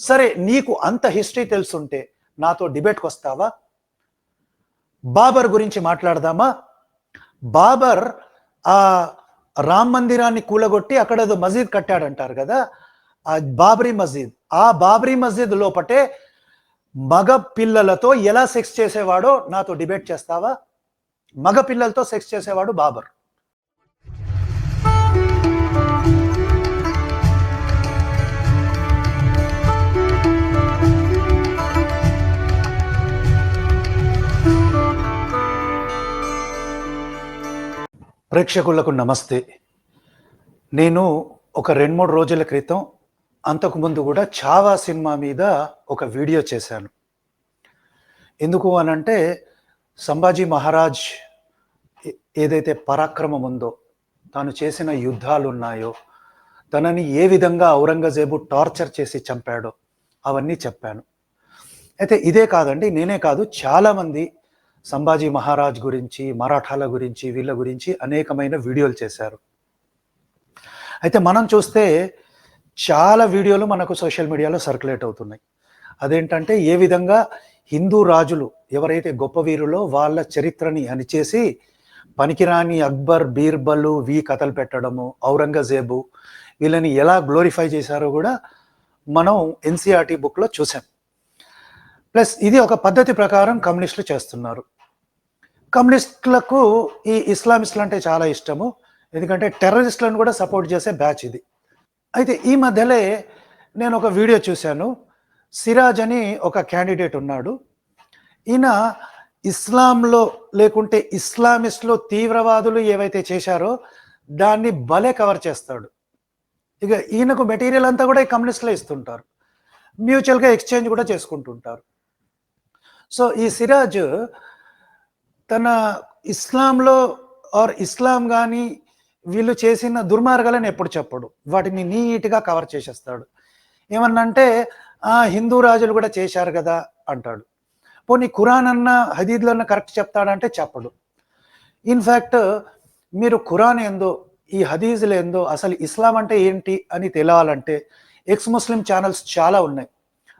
సరే నీకు అంత హిస్టరీ తెలుసుంటే నాతో డిబేట్కి వస్తావా బాబర్ గురించి మాట్లాడదామా? బాబర్ ఆ రామ్ మందిరాన్ని కూలగొట్టి అక్కడ ఏదో మసీద్ కట్టాడంటారు కదా ఆ బాబ్రీ మసీద్. ఆ బాబ్రీ మసీద్ లోపటే మగ పిల్లలతో ఎలా సెక్స్ చేసేవాడో నాతో డిబేట్ చేస్తావా? మగ పిల్లలతో సెక్స్ చేసేవాడు బాబర్. ప్రేక్షకులకు నమస్తే. నేను ఒక రెండు మూడు రోజుల క్రితం అంతకుముందు కూడా చావా సినిమా మీద ఒక వీడియో చేశాను. ఎందుకు అనంటే సంభాజీ మహారాజ్ ఏదైతే పరాక్రమం ఉందో తాను చేసిన యుద్ధాలు ఉన్నాయో తనని ఏ విధంగా ఔరంగజేబు టార్చర్ చేసి చంపాడో అవన్నీ చెప్పాను. అయితే ఇదే కాదండి నేనే కాదు చాలామంది సంభాజీ మహారాజ్ గురించి మరాఠాల గురించి వీళ్ళ గురించి అనేకమైన వీడియోలు చేశారు. అయితే మనం చూస్తే చాలా వీడియోలు మనకు సోషల్ మీడియాలో సర్క్యులేట్ అవుతున్నాయి. అదేంటంటే ఏ విధంగా హిందూ రాజులు ఎవరైతే గొప్ప వీరులో వాళ్ళ చరిత్రని అనిచేసి పనికిరాని అక్బర్ బీర్బలు వి కథలు పెట్టడము ఔరంగజేబు వీళ్ళని ఎలా గ్లోరిఫై చేశారో కూడా మనం ఎన్సీఆర్టీ బుక్లో చూసాం ప్లస్ ఇది ఒక పద్ధతి ప్రకారం కమ్యూనిస్టులు చేస్తున్నారు. కమ్యూనిస్టులకు ఈ ఇస్లామిస్టులు అంటే చాలా ఇష్టము. ఎందుకంటే టెర్రరిస్టులను కూడా సపోర్ట్ చేసే బ్యాచ్ ఇది. అయితే ఈ మధ్యలే నేను ఒక వీడియో చూశాను. సిరాజ్ అని ఒక క్యాండిడేట్ ఉన్నాడు. ఈయన ఇస్లాంలో లేకుంటే ఇస్లామిస్ట్లో తీవ్రవాదులు ఏవైతే చేశారో దాన్ని భలే కవర్ చేస్తాడు. ఇక ఈయనకు మెటీరియల్ అంతా కూడా ఈ కమ్యూనిస్టులే ఇస్తుంటారు. మ్యూచువల్గా ఎక్స్చేంజ్ కూడా చేసుకుంటుంటారు. సో ఈ సిరాజ్ తన ఇస్లాంలో ఆర్ ఇస్లాం కానీ వీళ్ళు చేసిన దుర్మార్గాలను ఎప్పుడు చెప్పడు. వాటిని నీట్గా కవర్ చేసేస్తాడు. ఏమన్నంటే ఆ హిందూ రాజులు కూడా చేశారు కదా అంటాడు. పోనీ ఖురాన్ అన్న హదీద్లో అన్న కరెక్ట్ చెప్తాడంటే చెప్పడు. ఇన్ఫ్యాక్ట్ మీరు ఖురాన్ ఏందో ఈ హదీజులు ఏందో అసలు ఇస్లాం అంటే ఏంటి అని తెలియాలంటే ఎక్స్ ముస్లిం ఛానల్స్ చాలా ఉన్నాయి.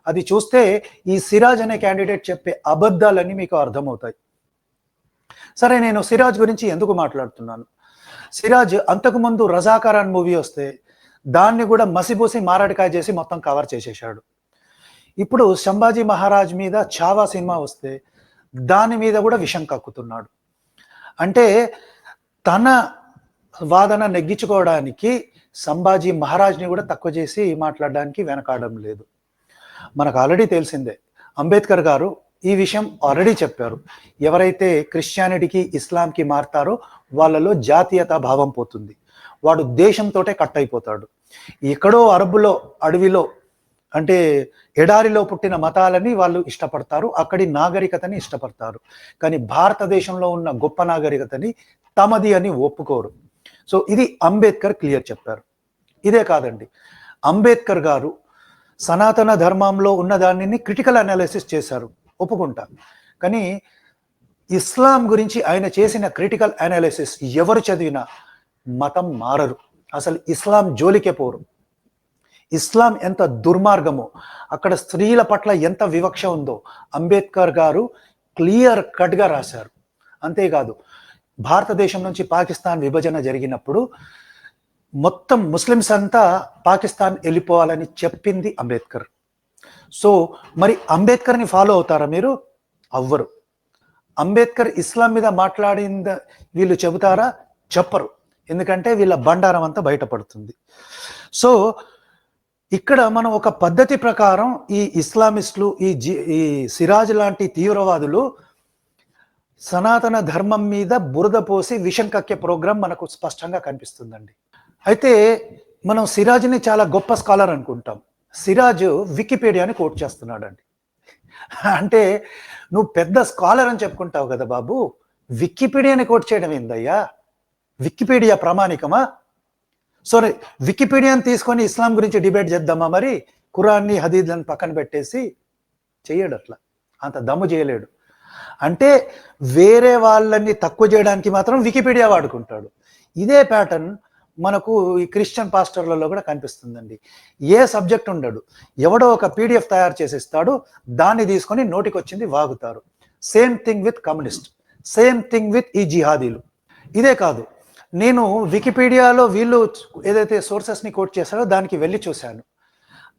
అది చూస్తే ఈ సిరాజ్ అనే క్యాండిడేట్ చెప్పే అబద్ధాలన్నీ మీకు అర్థమవుతాయి. సరే నేను సిరాజ్ గురించి ఎందుకు మాట్లాడుతున్నాను? సిరాజ్ అంతకుముందు రజాకారాన్ మూవీ వస్తే దాన్ని కూడా మసిబూసి మారడికాయ చేసి మొత్తం కవర్ చేసేసాడు ఇప్పుడు సంభాజీ మహారాజ్ మీద చావా సినిమా వస్తే దాని మీద కూడా విషం కక్కుతున్నాడు. అంటే తన వాదన నెగ్గించుకోవడానికి సంభాజీ మహారాజ్ని కూడా తక్కువ చేసి మాట్లాడడానికి వెనకాడడం లేదు. మనకు ఆల్రెడీ తెలిసిందే. అంబేద్కర్ గారు ఈ విషయం ఆల్రెడీ చెప్పారు. ఎవరైతే క్రిస్టియానిటీకి ఇస్లాంకి మారతారో వాళ్ళలో జాతీయత భావం పోతుంది. వాడు దేశంతోటే కట్ అయిపోతాడు. ఎక్కడో అరబులో అడవిలో అంటే ఎడారిలో పుట్టిన మతాలని వాళ్ళు ఇష్టపడతారు. అక్కడి నాగరికతని ఇష్టపడతారు. కానీ భారతదేశంలో ఉన్న గొప్ప నాగరికతని తమది అని ఒప్పుకోరు. సో ఇది అంబేద్కర్ క్లియర్ చెప్పారు. ఇదే కాదండి. అంబేద్కర్ గారు సనాతన ధర్మంలో ఉన్న దానిని క్రిటికల్ అనాలిసిస్ చేశారు. ఒప్పుకుంటా. కానీ ఇస్లాం గురించి ఆయన చేసిన క్రిటికల్ అనాలిసిస్ ఎవరు చదివినా మతం మారరు. అసలు ఇస్లాం జోలికే పోరు. ఇస్లాం ఎంత దుర్మార్గమో అక్కడ స్త్రీల పట్ల ఎంత వివక్ష ఉందో అంబేద్కర్ గారు క్లియర్ కట్గా రాశారు. అంతేకాదు భారతదేశం నుంచి పాకిస్తాన్ విభజన జరిగినప్పుడు మొత్తం ముస్లిమ్స్ అంతా పాకిస్తాన్ వెళ్ళిపోవాలని చెప్పింది అంబేద్కర్. సో మరి అంబేద్కర్ని ఫాలో అవుతారా మీరు? అవ్వరు. అంబేద్కర్ ఇస్లాం మీద మాట్లాడింద వీళ్ళు చెబుతారా? చెప్పరు. ఎందుకంటే వీళ్ళ బండారం అంతా బయటపడుతుంది. సో ఇక్కడ మనం ఒక పద్ధతి ప్రకారం ఈ ఇస్లామిస్టులు ఈ జి ఈ సిరాజ్ లాంటి తీవ్రవాదులు సనాతన ధర్మం మీద బురద పోసి విషం కక్కే ప్రోగ్రాం మనకు స్పష్టంగా కనిపిస్తుందండి. అయితే మనం సిరాజ్ని చాలా గొప్ప స్కాలర్ అనుకుంటాం. సిరాజ్ వికీపీడియాని కోట్ చేస్తున్నాడండి. అంటే నువ్వు పెద్ద స్కాలర్ అని చెప్పుకుంటావు కదా బాబు. వికీపీడియాని కోట్ చేయడం ఏందయ్యా? వికీపీడియా ప్రామాణికమా? సో వికీపీడియాని తీసుకొని ఇస్లాం గురించి డిబేట్ చేద్దామా మరి? కురాన్ని హదీద్లను పక్కన పెట్టేసి చేయడు అట్లా. అంత దమ్ము చేయలేడు. అంటే వేరే వాళ్ళని తక్కువ చేయడానికి మాత్రం వికీపీడియా వాడుకుంటాడు. ఇదే ప్యాటర్న్ మనకు ఈ క్రిస్టియన్ పాస్టర్లలో కూడా కనిపిస్తుందండి. ఏ సబ్జెక్ట్ ఉండడు. ఎవడో ఒక పీడిఎఫ్ తయారు చేసిస్తాడు దాన్ని తీసుకొని నోటికొచ్చింది వాగుతారు. Same thing with communist. Same thing with ఈ జిహాదీలు. ఇదే కాదు. నేను వికీపీడియాలో వీళ్ళు ఏదైతే సోర్సెస్ని కోట్ చేశారో దానికి వెళ్ళి చూశాను.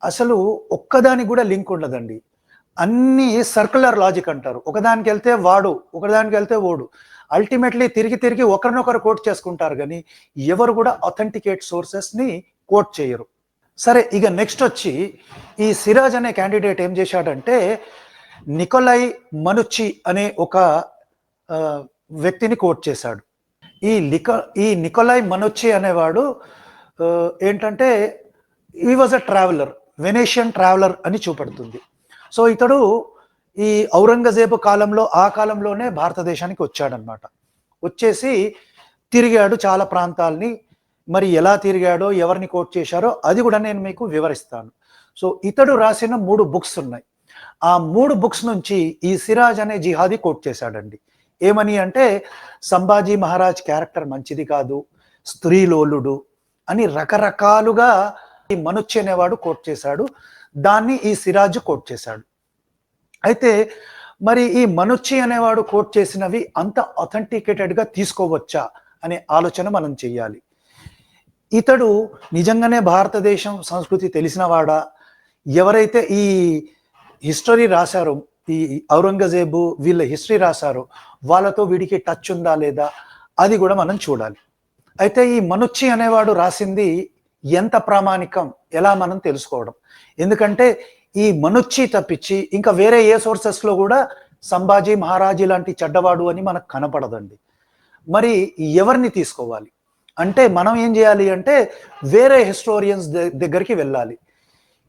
అసలు ఒక్కదానికి కూడా లింక్ ఉండదండి. అన్ని సర్కులర్ లాజిక్ అంటారు. ఒకదానికి వెళ్తే వాడు ఒకదానికి వెళ్తే ఓడు. అల్టిమేట్లీ తిరిగి తిరిగి ఒకరినొకరు కోట్ చేసుకుంటారు కానీ ఎవరు కూడా అథెంటికేట్ సోర్సెస్ని కోట్ చేయరు. సరే ఇక నెక్స్ట్ వచ్చి ఈ సిరాజ్ అనే క్యాండిడేట్ ఏం చేశాడంటే నికోలై మనుచి అనే ఒక వ్యక్తిని కోట్ చేశాడు. ఈ లిక ఈ నికోలై మనుచి అనేవాడు ఏంటంటే ఈ was a traveller Venetian traveller అని చూపెడుతుంది. సో ఇతడు ఈ ఔరంగజేబు కాలంలో ఆ కాలంలోనే భారతదేశానికి వచ్చాడనమాట. వచ్చేసి తిరిగాడు చాలా ప్రాంతాల్ని మరి ఎలా తిరిగాడో ఎవరిని కోట్ చేశారో అది కూడా నేను మీకు వివరిస్తాను. సో ఇతడు రాసిన మూడు బుక్స్ ఉన్నాయి. ఆ మూడు బుక్స్ నుంచి ఈ సిరాజ్ అనే జిహాదీ కోట్ చేశాడండి. ఏమని అంటే సంభాజీ మహారాజ్ క్యారెక్టర్ మంచిది కాదు స్త్రీలోలుడు అని రకరకాలుగా ఈ మనుచ్చి అనేవాడు కోట్ చేశాడు. దాన్ని ఈ సిరాజ్ కోట్ చేశాడు. అయితే మరి ఈ మనుచ్చి అనేవాడు కోట్ చేసినవి అంత అథెంటికేటెడ్గా తీసుకోవచ్చా అనే ఆలోచన మనం చెయ్యాలి. ఇతడు నిజంగానే భారతదేశం సంస్కృతి తెలిసినవాడా? ఎవరైతే ఈ హిస్టరీ రాశారో ఈ ఔరంగజేబు వీళ్ళ హిస్టరీ రాశారో వాళ్ళతో వీడికి టచ్ ఉందా లేదా అది కూడా మనం చూడాలి. అయితే ఈ మనుచ్చి అనేవాడు రాసింది ఎంత ప్రామాణికం? ఎలా మనం తెలుసుకోవడం? ఎందుకంటే ఈ మనుచ్చి తప్పించి ఇంకా వేరే ఏ సోర్సెస్లో కూడా సంభాజీ మహారాజీ లాంటి చెడ్డవాడు అని మనకు కనపడదండి. మరి ఎవరిని తీసుకోవాలి? అంటే మనం ఏం చేయాలి అంటే వేరే హిస్టోరియన్స్ దగ్గరికి వెళ్ళాలి.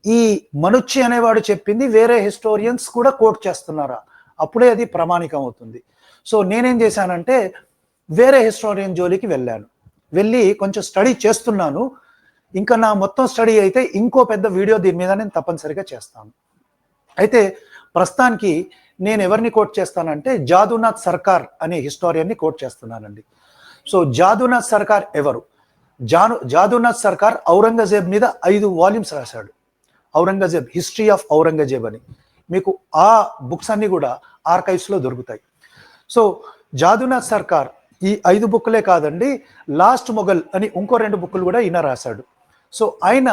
ఈ మనుచ్చి అనేవాడు చెప్పింది వేరే హిస్టోరియన్స్ కూడా కోట్ చేస్తున్నారా? అప్పుడే అది ప్రామాణికం అవుతుంది. సో నేనేం చేశానంటే వేరే హిస్టోరియన్ జోలికి వెళ్ళాను. వెళ్ళి కొంచెం స్టడీ చేస్తున్నాను. ఇంకా నా మొత్తం స్టడీ అయితే ఇంకో పెద్ద వీడియో దీని మీద నేను తప్పనిసరిగా చేస్తాను. అయితే ప్రస్తుతానికి నేను ఎవరిని కోట్ చేస్తానంటే జాదునాథ్ సర్కార్ అనే హిస్టోరియన్ని కోట్ చేస్తున్నానండి. సో జాదునాథ్ సర్కార్ ఎవరు? జాను జాదునాథ్ సర్కార్ ఔరంగజేబ్ మీద ఐదు వాల్యూమ్స్ రాశాడు. ఔరంగజేబ్ హిస్టరీ ఆఫ్ ఔరంగజేబ్ అని. మీకు ఆ బుక్స్ అన్ని కూడా ఆర్కైవ్స్లో దొరుకుతాయి. సో జాదునాథ్ సర్కార్ ఈ ఐదు బుక్లే కాదండి లాస్ట్ మొఘల్ అని ఇంకో రెండు బుక్లు కూడా ఈయన రాశాడు. సో ఆయన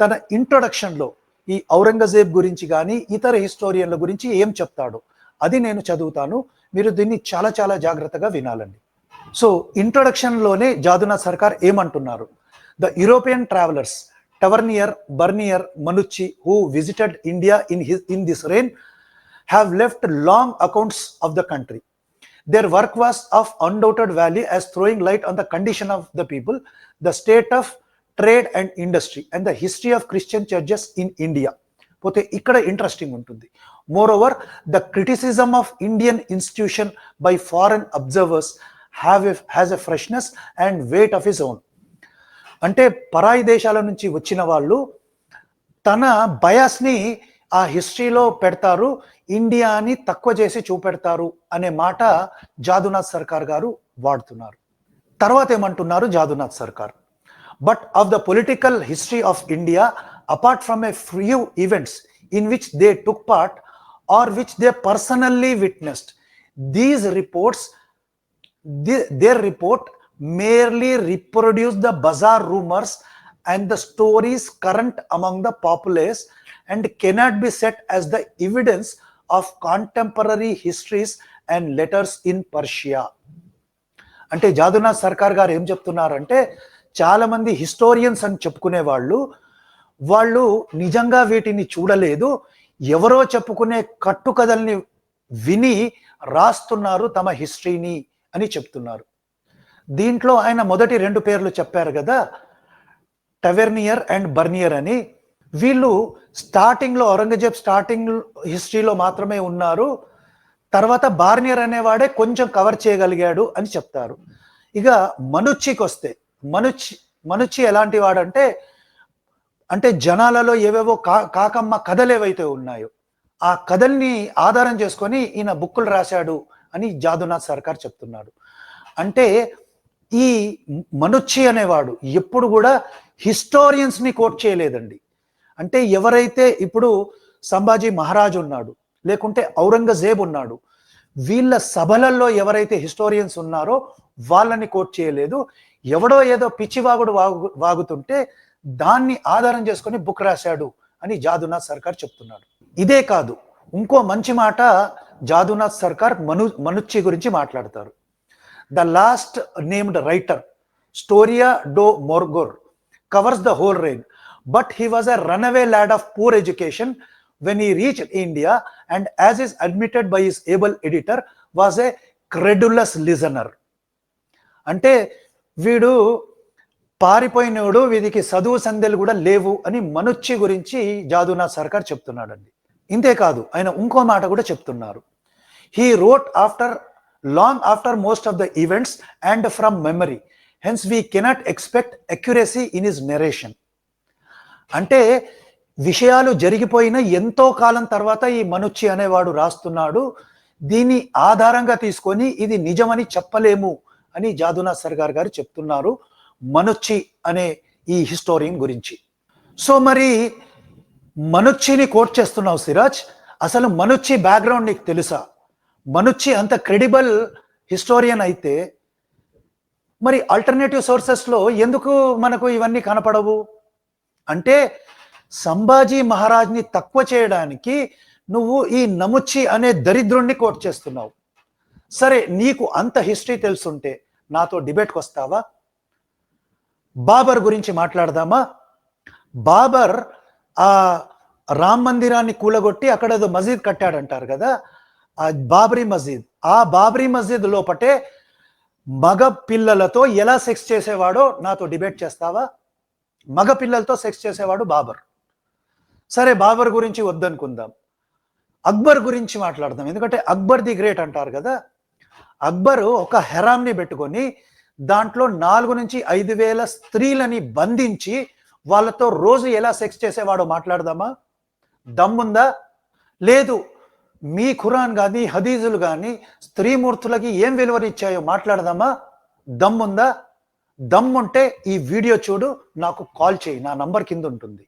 తన ఇంట్రొడక్షన్లో ఈ ఔరంగజేబ్ గురించి కానీ ఇతర హిస్టోరియన్ల గురించి ఏం చెప్తాడో అది నేను చదువుతాను. మీరు దీన్ని చాలా చాలా జాగ్రత్తగా వినాలండి. సో ఇంట్రొడక్షన్లోనే జాదునాథ్ సర్కార్ ఏమంటున్నారు? The European travellers Tavernier Bernier Manucci who visited India in his in this reign have left long accounts of the country. their work was of undoubted value as throwing light on the condition of the people, the state of trade and industry and the history of Christian churches in India. పోతే ఇక్కడ interesting ఉంటుంది. Moreover the criticism of Indian institution by foreign observers have a has a freshness and weight of his own అంటే పరాయి దేశాల నుంచి వచ్చిన వాళ్ళు తన బయాస్ని ఆ హిస్టరీలో పెడతారు ఇండియాని తక్కువ చేసి చూపెడతారు అనే మాట జాదునాథ్ సర్కార్ గారు వాడుతున్నారు. తర్వాత ఏమంటున్నారు జాదునాథ్ సర్కార్? But of the political history of India apart from a few events in which they took part or which they personally witnessed these reports their report merely reproduce the bizarre rumors and the stories current among the populace and cannot be set as the evidence of contemporary histories and letters in Persia. అంటే జాదునాథ్ సర్కార్ గారు ఏం చెప్తున్నారంటే చాలామంది historians అని చెప్పుకునే వాళ్ళు వాళ్ళు నిజంగా వీటిని చూడలేదు. ఎవరో చెప్పుకునే కట్టుకథల్ని విని రాస్తున్నారు తమ హిస్టరీని అని చెప్తున్నారు. దీంట్లో ఆయన మొదటి రెండు పేర్లు చెప్పారు కదా టవెర్నియర్ అండ్ బర్నియర్ అని. వీళ్ళు స్టార్టింగ్లో ఔరంగజేబ్ స్టార్టింగ్ హిస్టరీలో మాత్రమే ఉన్నారు. తర్వాత బార్నియర్ అనేవాడే కొంచెం కవర్ చేయగలిగాడు అని చెప్తారు. ఇక మనుచ్చికి వస్తే మనుచి మనుచి ఎలాంటి వాడంటే అంటే జనాలలో ఏవేవో కా కాకమ్మ కథలు ఏవైతే ఉన్నాయో ఆ కథల్ని ఆధారం చేసుకొని ఈయన బుక్కులు రాశాడు అని జాదునాథ్ సర్కార్ చెప్తున్నాడు. అంటే ఈ మనుచ్చి అనేవాడు ఎప్పుడు కూడా హిస్టోరియన్స్ని కోట్ చేయలేదండి. అంటే ఎవరైతే ఇప్పుడు సంభాజీ మహారాజ్ ఉన్నాడు లేకుంటే ఔరంగజేబ్ ఉన్నాడు వీళ్ళ సభలలో ఎవరైతే హిస్టోరియన్స్ ఉన్నారో వాళ్ళని కోట్ చేయలేదు. ఎవడో ఏదో పిచ్చివాగుడు వాగు వాగుతుంటే దాన్ని ఆధారం చేసుకొని బుక్ రాశాడు అని జాదునాథ్ సర్కార్ చెప్తున్నాడు. ఇదే కాదు ఇంకో మంచి మాట జాదునాథ్ సర్కార్ మను మనుచ్చి గురించి మాట్లాడతారు. The last named writer Storia do Mogor covers the whole reign but he was a runaway lad of poor education when he reach India and as is admitted by his able editor was a credulous listener. అంటే వీడు పారిపోయినోడు వీడికి చదువు సంధ్యలు కూడా లేవు అని మనుచ్చి గురించి జాదునాథ్ సర్కార్ చెప్తున్నాడండి. ఇంతేకాదు ఆయన ఇంకో మాట కూడా చెప్తున్నారు. He wrote after long after most of the events and from memory hence we cannot expect accuracy in his narration అంటే విషయాలు జరిగిపోయిన ఎంతో కాలం తర్వాత ఈ మనుచ్చి అనేవాడు రాస్తున్నాడు. దీన్ని ఆధారంగా తీసుకొని ఇది నిజమని చెప్పలేము. అని జాదునా సర్గార్ గారు చెప్తున్నారు మనుచ్చి అనే ఈ హిస్టోరియన్ గురించి. సో మరి మనుచ్చిని కోట్ చేస్తున్నావు సిరాజ్. అసలు మనుచ్చి బ్యాక్గ్రౌండ్ నీకు తెలుసా? మనుచ్చి అంత క్రెడిబుల్ హిస్టోరియన్ అయితే మరి ఆల్టర్నేటివ్ సోర్సెస్లో ఎందుకు మనకు ఇవన్నీ కనపడవు? అంటే సంభాజీ మహారాజ్ని తక్కువ చేయడానికి నువ్వు ఈ నముచ్చి అనే దరిద్రుణ్ణి కోట్ చేస్తున్నావు. సరే నీకు అంత హిస్టరీ తెలుసుంటే నాతో డిబేట్కి వస్తావా? బాబర్ గురించి మాట్లాడదామా? బాబర్ ఆ రామ్ మందిరాన్ని కూలగొట్టి అక్కడ ఏదో మసీద్ కట్టాడంటారు కదా ఆ బాబ్రీ మసీద్. ఆ బాబ్రీ మసీద్ లోపటే మగ పిల్లలతో ఎలా సెక్స్ చేసేవాడో నాతో డిబేట్ చేస్తావా? మగ పిల్లలతో సెక్స్ చేసేవాడు బాబర్. సరే బాబర్ గురించి వద్దనుకుందాం. అక్బర్ గురించి మాట్లాడదాం. ఎందుకంటే అక్బర్ ది గ్రేట్ అంటారు కదా అక్బరు ఒక హెరామ్ని పెట్టుకొని దాంట్లో నాలుగు నుంచి ఐదు వేల స్త్రీలని బంధించి వాళ్ళతో రోజు ఎలా సెక్స్ చేసేవాడో మాట్లాడదామా? దమ్ముందా? లేదు. మీ ఖురాన్ కానీ హదీజులు కానీ స్త్రీమూర్తులకి ఏం విలువనిచ్చాయో మాట్లాడదామా? దమ్ముందా? దమ్ముంటే ఈ వీడియో చూడు నాకు కాల్ చేయి నా నంబర్ కింద ఉంటుంది.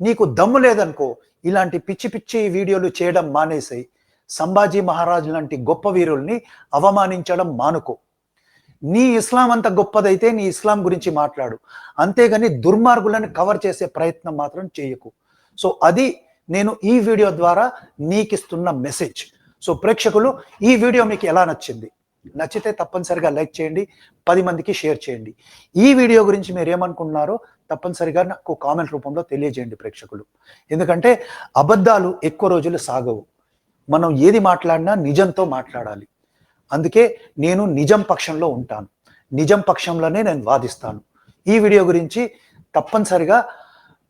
నీకు దమ్ము లేదనుకో ఇలాంటి పిచ్చి పిచ్చి వీడియోలు చేయడం మానేసాయి. సంభాజీ మహారాజు లాంటి గొప్ప వీరుల్ని అవమానించడం మానుకో. నీ ఇస్లాం అంత గొప్పదైతే నీ ఇస్లాం గురించి మాట్లాడు. అంతేగాని దుర్మార్గులను కవర్ చేసే ప్రయత్నం మాత్రం చేయకు. సో అది నేను ఈ వీడియో ద్వారా నీకిస్తున్న మెసేజ్. సో ప్రేక్షకులు ఈ వీడియో మీకు ఎలా నచ్చింది? నచ్చితే తప్పనిసరిగా లైక్ చేయండి పది మందికి షేర్ చేయండి. ఈ వీడియో గురించి మీరు ఏమనుకుంటున్నారో తప్పనిసరిగా నాకు కామెంట్ రూపంలో తెలియజేయండి ప్రేక్షకులు. ఎందుకంటే అబద్ధాలు ఎక్కువ రోజులు సాగవు. మనం ఏది మాట్లాడినా నిజంతో మాట్లాడాలి. అందుకే నేను నిజం పక్షంలో ఉంటాను. నిజం పక్షంలోనే నేను వాదిస్తాను. ఈ వీడియో గురించి తప్పనిసరిగా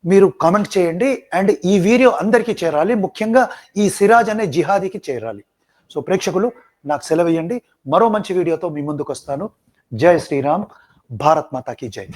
మీరు కామెంట్ చేయండి. అండ్ ఈ వీడియో అందరికీ చేరాలి. ముఖ్యంగా ఈ సిరాజ్ అనే జిహాదీకి చేరాలి. సో ప్రేక్షకులు నాకు సెలవు ఇవ్వండి మరో మంచి వీడియోతో మీ ముందుకు వస్తాను జై శ్రీరామ్. భారత్ మాతాకి జై.